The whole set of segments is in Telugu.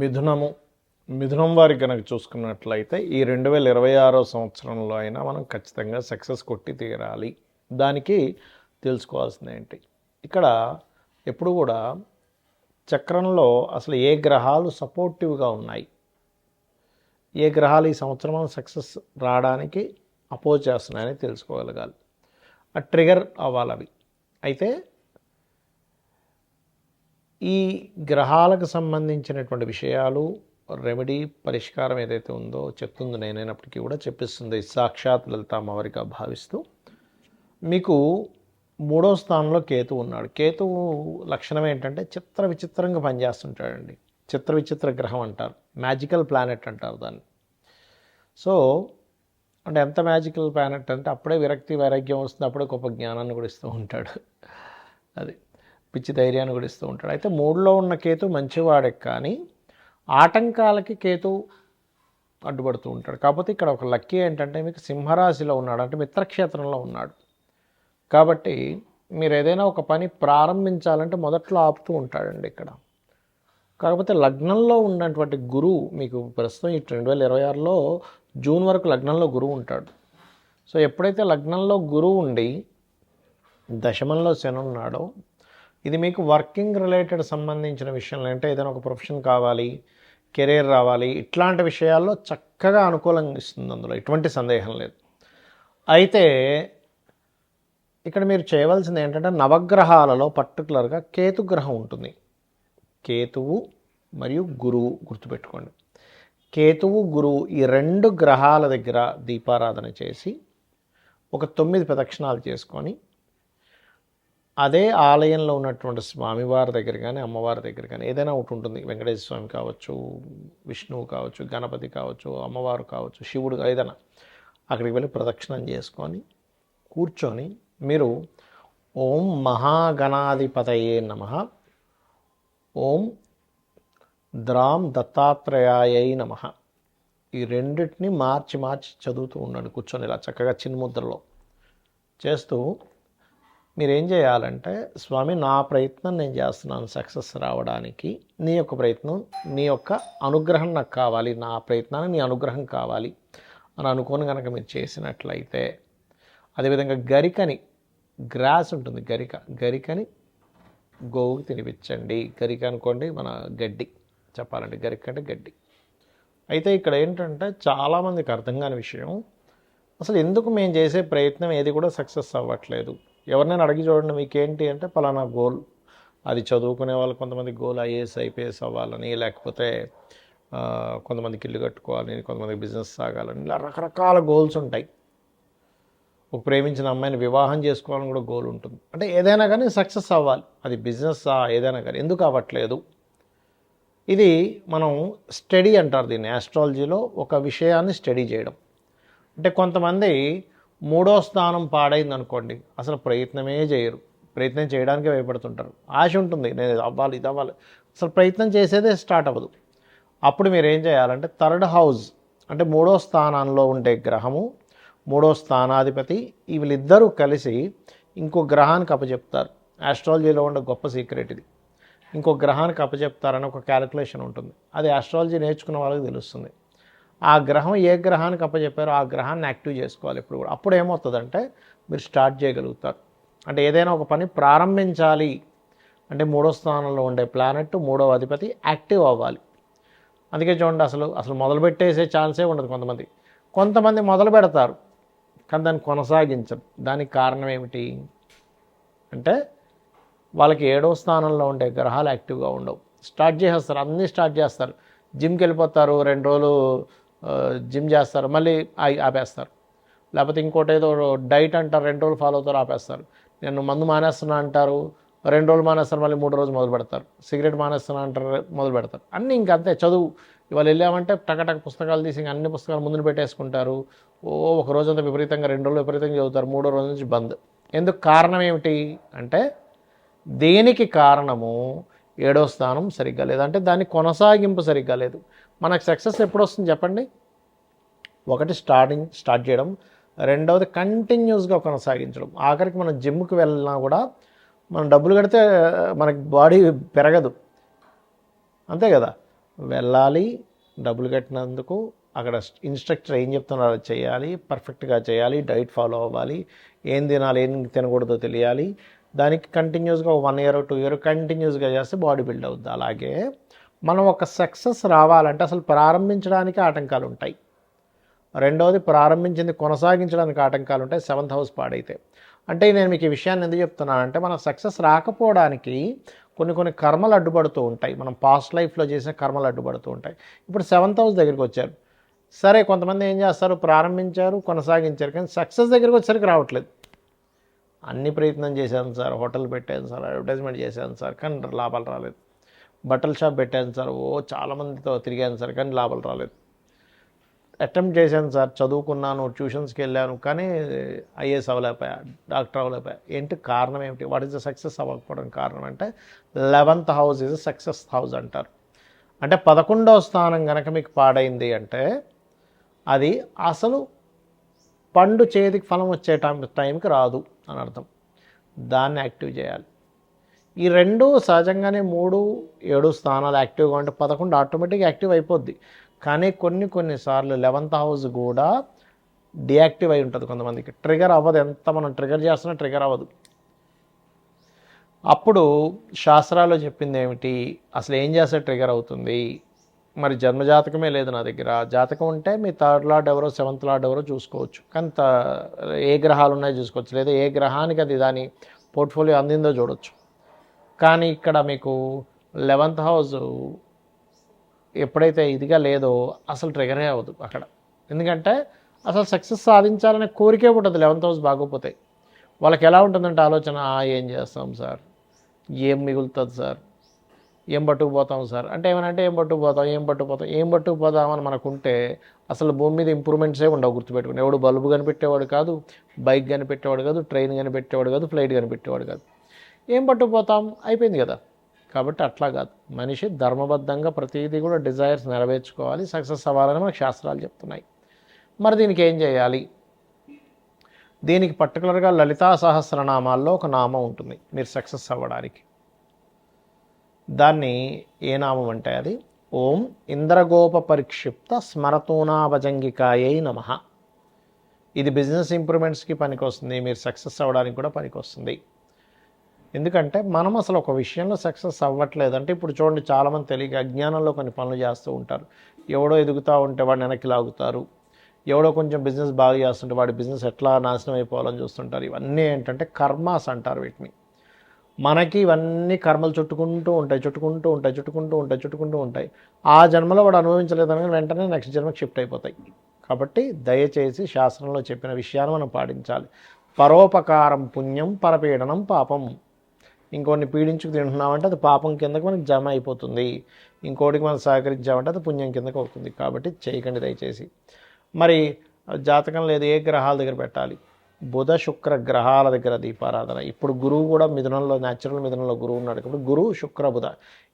మిథునము. మిథునం వారికి కనుక చూసుకున్నట్లయితే ఈ రెండు వేల ఇరవై ఆరో సంవత్సరంలో అయినా మనం ఖచ్చితంగా సక్సెస్ కొట్టి తీరాలి. దానికి తెలుసుకోవాల్సింది ఏంటి ఇక్కడ ఎప్పుడు కూడా చక్రంలో అసలు ఏ గ్రహాలు సపోర్టివ్గా ఉన్నాయి? ఏ గ్రహాలు ఈ సంవత్సరం సక్సెస్ రావడానికి అపోజ్ చేస్తున్నాయని తెలుసుకోగలగాలి. ఆ ట్రిగర్ అవ్వాలి అవి అయితే ఈ గ్రహాలకు సంబంధించినటువంటి విషయాలు రెమెడీ పరిష్కారం ఏదైతే ఉందో చెప్తుంది నేనైనప్పటికీ కూడా చెప్పిస్తుంది. సాక్షాత్ లలిత అమ్మవారిగా భావిస్తూ మీకు మూడో స్థానంలో కేతు ఉన్నాడు. కేతువు లక్షణం ఏంటంటే చిత్ర విచిత్రంగా పనిచేస్తుంటాడండి. చిత్ర విచిత్ర గ్రహం అంటారు. మ్యాజికల్ ప్లానెట్ అంటారు దాన్ని. సో అంటే ఎంత మ్యాజికల్ ప్లానెట్ అంటే అప్పుడే విరక్తి వైరాగ్యం వస్తుంది అప్పుడే గొప్ప జ్ఞానాన్ని కూడా ఇస్తూ ఉంటాడు. అది. పిచ్చి ధైర్యాన్ని కూడా ఇస్తూ ఉంటాడు. అయితే మూడులో ఉన్న కేతు మంచివాడే కానీ ఆటంకాలకి కేతు అడ్డుపడుతూ ఉంటాడు. కాకపోతే ఇక్కడ ఒక లక్కీ ఏంటంటే మీకు సింహరాశిలో ఉన్నాడు అంటే మిత్రక్షేత్రంలో ఉన్నాడు. కాబట్టి మీరు ఏదైనా ఒక పని ప్రారంభించాలంటే మొదట్లో ఆపుతూ ఉంటాడండి ఇక్కడ. కాకపోతే లగ్నంలో ఉన్నటువంటి గురువు మీకు ప్రస్తుతం ఈ రెండు వేల ఇరవై ఆరులో జూన్ వరకు లగ్నంలో గురువు ఉంటాడు. సో ఎప్పుడైతే లగ్నంలో గురువు ఉండి దశమంలో శని ఉన్నాడో ఇది మీకు వర్కింగ్ రిలేటెడ్ సంబంధించిన విషయంలో అంటే ఏదైనా ఒక ప్రొఫెషన్ కావాలి కెరీర్ రావాలి ఇట్లాంటి విషయాల్లో చక్కగా అనుకూలంగా ఇస్తుంది అందులో. ఎటువంటి సందేహం లేదు. అయితే ఇక్కడ మీరు చేయవలసింది ఏంటంటే నవగ్రహాలలో పర్టికులర్గా కేతుగ్రహం ఉంటుంది. కేతువు మరియు గురువు గుర్తుపెట్టుకోండి. కేతువు గురువు ఈ రెండు గ్రహాల దగ్గర దీపారాధన చేసి ఒక తొమ్మిది ప్రదక్షిణాలు చేసుకొని అదే ఆలయంలో ఉన్నటువంటి స్వామివారి దగ్గర కానీ అమ్మవారి దగ్గర కానీ ఏదైనా ఒకటి ఉంటుంది. వెంకటేశ్వర స్వామి కావచ్చు విష్ణువు కావచ్చు గణపతి కావచ్చు అమ్మవారు కావచ్చు శివుడు ఏదైనా అక్కడికి వెళ్ళి ప్రదక్షిణం చేసుకొని కూర్చొని మీరు ఓం మహాగణాధిపతయే నమ. ఓం ద్రాం దత్తాత్రేయాయ నమ. ఈ రెండింటిని మార్చి మార్చి చదువుతూ ఉండండి. కూర్చొని ఇలా చక్కగా చిన్ముద్రలో చేస్తూ మీరేం చేయాలంటే స్వామి నా ప్రయత్నం నేను చేస్తున్నాను సక్సెస్ రావడానికి. నీ యొక్క ప్రయత్నం నీ యొక్క అనుగ్రహం నాకు కావాలి. నా ప్రయత్నాన్ని నీ అనుగ్రహం కావాలి. అని అనుకోని కనుక మీరు చేసినట్లయితే అదేవిధంగా గరికని గ్రాస్ ఉంటుంది గరిక. గరికని గోవుకి తినిపించండి. గరిక అనుకోండి మన గడ్డి. చెప్పాలంటే గరిక అంటే గడ్డి. అయితే ఇక్కడ ఏంటంటే చాలామందికి అర్థం కాని విషయం అసలు ఎందుకు మేము చేసే ప్రయత్నం ఏది కూడా సక్సెస్ అవ్వట్లేదు. ఎవరినైనా అడిగి చూడండి మీకేంటి అంటే పలానా గోల్. అది చదువుకునే వాళ్ళు కొంతమంది గోల్ ఐఏఎస్ ఐపీఎస్ అవ్వాలని లేకపోతే కొంతమందికి ఇల్లు కట్టుకోవాలని కొంతమందికి బిజినెస్ సాగాలని ఇలా రకరకాల గోల్స్ ఉంటాయి. ఒక ప్రేమించిన అమ్మాయిని వివాహం చేసుకోవాలని కూడా గోల్ ఉంటుంది. అంటే ఏదైనా కానీ సక్సెస్ అవ్వాలి. అది బిజినెస్ ఏదైనా కానీ. ఎందుకు అవ్వట్లేదు? ఇది మనం స్టడీ అంటారు దీన్ని. ఆస్ట్రాలజీలో ఒక విషయాన్ని స్టడీ చేయడం. అంటే కొంతమంది మూడో స్థానం పాడైంది అనుకోండి అసలు ప్రయత్నమే చేయరు. ప్రయత్నం చేయడానికే భయపడుతుంటారు. ఆశ ఉంటుంది నేను ఇది అవ్వాలి ఇది అవ్వాలి. అసలు ప్రయత్నం చేసేదే స్టార్ట్ అవ్వదు. అప్పుడు మీరు ఏం చేయాలంటే థర్డ్ హౌస్ అంటే మూడో స్థానంలో ఉండే గ్రహము మూడో స్థానాధిపతి వీళ్ళిద్దరూ కలిసి ఇంకో గ్రహానికి అప్పచెప్తారు. ఆస్ట్రాలజీలో ఉండే గొప్ప సీక్రెట్ ఇది. ఇంకో గ్రహానికి అప్పచెప్తారని ఒక క్యాలిక్యులేషన్ ఉంటుంది. అది ఆస్ట్రాలజీ నేర్చుకున్న వాళ్ళకి తెలుస్తుంది. ఆ గ్రహం ఏ గ్రహానికి అప్పచెప్పారో ఆ గ్రహాన్ని యాక్టివ్ చేసుకోవాలి ఇప్పుడు కూడా. అప్పుడు ఏమవుతుందంటే మీరు స్టార్ట్ చేయగలుగుతారు. అంటే ఏదైనా ఒక పని ప్రారంభించాలి. అంటే మూడో స్థానంలో ఉండే ప్లానెట్ మూడో అధిపతి యాక్టివ్ అవ్వాలి. అందుకే చూడండి అసలు అసలు మొదలు పెట్టేసే ఛాన్సే ఉండదు కొంతమంది. కొంతమంది మొదలు పెడతారు కానీ దాన్ని కొనసాగించరు. దానికి కారణం ఏమిటి? అంటే వాళ్ళకి ఏడో స్థానంలో ఉండే గ్రహాలు యాక్టివ్గా ఉండవు. స్టార్ట్ చేసేస్తారు అన్నీ స్టార్ట్ చేస్తారు. జిమ్కి వెళ్ళిపోతారు రెండు రోజులు జిమ్ చేస్తారు. మళ్ళీ ఆపేస్తారు. లేకపోతే ఇంకోటి ఏదో డైట్ అంటారు రెండు రోజులు ఫాలో అవుతారు ఆపేస్తారు. నేను మందు మానేస్తున్నా అంటారు రెండు రోజులు మానేస్తారు మళ్ళీ మూడు రోజులు మొదలు పెడతారు. సిగరెట్ మానేస్తున్నా అంటారు మొదలు పెడతారు. అన్నీ ఇంకంతే చదువు. ఇవాళ వెళ్ళామంటే టకటక పుస్తకాలు తీసి అన్ని పుస్తకాలు ముందున పెట్టేసుకుంటారు. ఓ ఒక రోజంతా విపరీతంగా రెండు రోజులు విపరీతంగా చదువుతారు మూడో రోజు నుంచి బంద్. ఎందుకు కారణం ఏమిటి అంటే దేనికి కారణము ఏడో స్థానం సరిగ్గా లేదు. అంటే దాని కొనసాగింపు సరిగ్గా లేదు. మనకు సక్సెస్ ఎప్పుడు వస్తుంది చెప్పండి? ఒకటి స్టార్టింగ్ స్టార్ట్ చేయడం. రెండవది కంటిన్యూస్గా కొనసాగించడం. ఆఖరికి మనం జిమ్కి వెళ్ళినా కూడా మనం డబ్బులు కడితే మనకి బాడీ పెరగదు. అంతే కదా? వెళ్ళాలి డబ్బులు కట్టినందుకు అక్కడ ఇన్స్ట్రక్టర్ ఏం చెప్తున్నారో అది చేయాలి పర్ఫెక్ట్గా చేయాలి డైట్ ఫాలో అవ్వాలి ఏం తినాలి ఏం తినకూడదో తెలియాలి. దానికి కంటిన్యూస్గా వన్ ఇయర్ టూ ఇయర్ కంటిన్యూస్గా చేస్తే బాడీ బిల్డ్ అవుద్ది. అలాగే మనం ఒక సక్సెస్ రావాలంటే అసలు ప్రారంభించడానికి ఆటంకాలు ఉంటాయి రెండవది ప్రారంభించింది కొనసాగించడానికి ఆటంకాలు ఉంటాయి సెవెంత్ హౌస్ పాడైతే. అంటే నేను మీకు ఈ విషయాన్ని ఎందుకు చెప్తున్నానంటే మనం సక్సెస్ రాకపోవడానికి కొన్ని కొన్ని కర్మలు అడ్డుపడుతూ ఉంటాయి. మనం పాస్ట్ లైఫ్లో చేసిన కర్మలు అడ్డుపడుతూ ఉంటాయి. ఇప్పుడు సెవెంత్ హౌస్ దగ్గరికి వచ్చారు. సరే కొంతమంది ఏం చేస్తారు? ప్రారంభించారు కొనసాగించారు కానీ సక్సెస్ దగ్గరికి వచ్చేసరికి రావట్లేదు. అన్ని ప్రయత్నం చేశాను సార్ హోటల్ పెట్టాను సార్ అడ్వర్టైజ్మెంట్ చేశాను సార్ కానీ లాభాలు రాలేదు. బట్టల షాప్ పెట్టాను సార్. ఓ చాలామందితో తిరిగాను సార్ కానీ లాభాలు రాలేదు. అటెంప్ట్ చేశాను సార్ చదువుకున్నాను ట్యూషన్స్కి వెళ్ళాను కానీ ఐఏఎస్ అవ్వలేకపోయా డాక్టర్ అవ్వలేకపోయా. ఏంటి కారణం ఏమిటి? వాట్ ఈస్ ద సక్సెస్ అవ్వకపోవడం కారణం అంటే eleventh house is success house అంటారు. అంటే పదకొండవ స్థానం కనుక మీకు పాడైంది అంటే అది అసలు పండు చేతికి ఫలం వచ్చే టైం టైంకి రాదు అని అర్థం. దాన్ని యాక్టివ్ చేయాలి. ఈ రెండు సహజంగానే మూడు ఏడు స్థానాలు యాక్టివ్గా ఉంటే పదకొండు ఆటోమేటిక్గా యాక్టివ్ అయిపోద్ది. కానీ కొన్ని కొన్నిసార్లు లెవెంత్ హౌస్ కూడా డియాక్టివ్ అయి ఉంటుంది కొంతమందికి. ట్రిగర్ అవ్వదు. ఎంత మనం ట్రిగర్ చేస్తున్నా ట్రిగర్ అవ్వదు. అప్పుడు శాస్త్రాల్లో చెప్పింది ఏమిటి? అసలు ఏం చేస్తే ట్రిగర్ అవుతుంది? మరి జన్మజాతకమే లేదు నా దగ్గర. జాతకం ఉంటే మీ థర్డ్ లార్డ్ ఎవరో సెవెంత్ లార్డ్ ఎవరో చూసుకోవచ్చు. కానీ ఏ గ్రహాలు ఉన్నాయో చూసుకోవచ్చు. లేదా ఏ గ్రహానికి అది దాని పోర్ట్ఫోలియో అందిందో చూడొచ్చు. కానీ ఇక్కడ మీకు లెవెంత్ హౌస్ ఎప్పుడైతే ఇదిగా లేదో అసలు ట్రిగరే అవ్వదు అక్కడ. ఎందుకంటే అసలు సక్సెస్ సాధించాలనే కోరికే ఉంటుంది లెవెంత్ హౌస్ బాగోపోతే. వాళ్ళకి ఎలా ఉంటుందంటే ఆలోచన ఏం చేస్తాం సార్? ఏం మిగులుతుంది సార్? ఏం పట్టుకుపోతాం సార్? అంటే ఏమనంటే ఏం పట్టుకుపోతాం? ఏం పట్టుకుపోతాం? ఏం పట్టుకుపోతాం అని మనకుంటే అసలు భూమి మీద ఇంప్రూవ్మెంట్సే ఉండవు గుర్తుపెట్టుకుని ఎవడు బల్బు కనిపెట్టేవాడు కాదు బైక్ కనిపెట్టేవాడు కాదు ట్రైన్ కనిపెట్టేవాడు కాదు ఫ్లైట్ కనిపెట్టేవాడు కాదు. ఏం పట్టుకుపోతాం? అయిపోయింది కదా. కాబట్టి అట్లా కాదు. మనిషి ధర్మబద్ధంగా ప్రతిదీ కూడా డిజైర్స్ నెరవేర్చుకోవాలి. సక్సెస్ అవ్వాలని మనకు శాస్త్రాలు చెప్తున్నాయి. మరి దీనికి ఏం చేయాలి? దీనికి పర్టికులర్గా లలితా సహస్రనామాల్లో ఒక నామం ఉంటుంది. మీరు సక్సెస్ అవ్వడానికి. దాన్ని ఏ నామం అంటే అది? ఓం ఇంద్రగోప పరిక్షిప్త స్మరతూనాభజంగికాయై నమ. ఇది బిజినెస్ ఇంప్రూవ్మెంట్స్కి పనికొస్తుంది. మీరు సక్సెస్ అవ్వడానికి కూడా పనికొస్తుంది. ఎందుకంటే మనం అసలు ఒక విషయంలో సక్సెస్ అవ్వట్లేదు. అంటే ఇప్పుడు చూడండి చాలామంది తెలియక అజ్ఞానంలో కొన్ని పనులు చేస్తూ ఉంటారు. ఎవడో ఎదుగుతూ ఉంటే వాడిని వెనక్కి లాగుతారు. ఎవడో కొంచెం బిజినెస్ బాగా చేస్తుంటే వాడి బిజినెస్ ఎట్లా నాశనం అయిపోవాలని చూస్తుంటారు. ఇవన్నీ ఏంటంటే కర్మాస్ అంటారు వీటిని. మనకి ఇవన్నీ కర్మలు చుట్టుకుంటూ ఉంటాయి చుట్టుకుంటూ ఉంటాయి చుట్టుకుంటూ ఉంటాయి చుట్టుకుంటూ ఉంటాయి. ఆ జన్మలో వాడు అనుభవించలేదని వెంటనే నెక్స్ట్ జన్మకి షిఫ్ట్ అయిపోతాయి. కాబట్టి దయచేసి శాస్త్రంలో చెప్పిన విషయాన్ని మనం పాటించాలి. పరోపకారం పుణ్యం పరపీడనం పాపం. ఇంకోటిని పీడించుకు తింటున్నామంటే అది పాపం కిందకి మనకి జమ అయిపోతుంది. ఇంకోటికి మనం సహకరించామంటే అది పుణ్యం కిందకి అవుతుంది. కాబట్టి చేయకండి దయచేసి. మరి జాతకం లేదు ఏ గ్రహాల దగ్గర పెట్టాలి? బుధ శుక్ర గ్రహాల దగ్గర దీపారాధన. ఇప్పుడు గురువు కూడా మిథునంలో న్యాచురల్ మిథునంలో గురువు ఉన్నాడు కాబట్టి గురువు శుక్ర బుధ.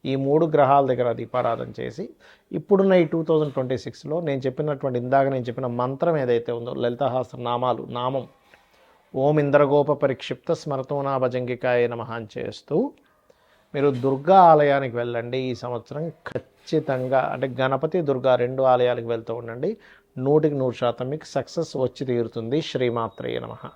ఈ మూడు గ్రహాల దగ్గర దీపారాధన చేసి ఇప్పుడున్న ఈ టూ థౌజండ్ ట్వంటీ సిక్స్లో నేను చెప్పినటువంటి ఇందాక నేను చెప్పిన మంత్రం ఏదైతే ఉందో లలితహాస్త్ర నామాలు నామం ఓం ఇంద్రగోప పరిక్షిప్త స్మరతోనా భజంగికాయ నమహాన్ చేస్తూ మీరు దుర్గా ఆలయానికి వెళ్ళండి ఈ సంవత్సరం ఖచ్చితంగా. అంటే గణపతి దుర్గా రెండు ఆలయాలకు వెళ్తూ ఉండండి. నూటికి నూరు శాతం మీకు సక్సెస్ వచ్చి తీరుతుంది. శ్రీమాత్రయ్య నమః.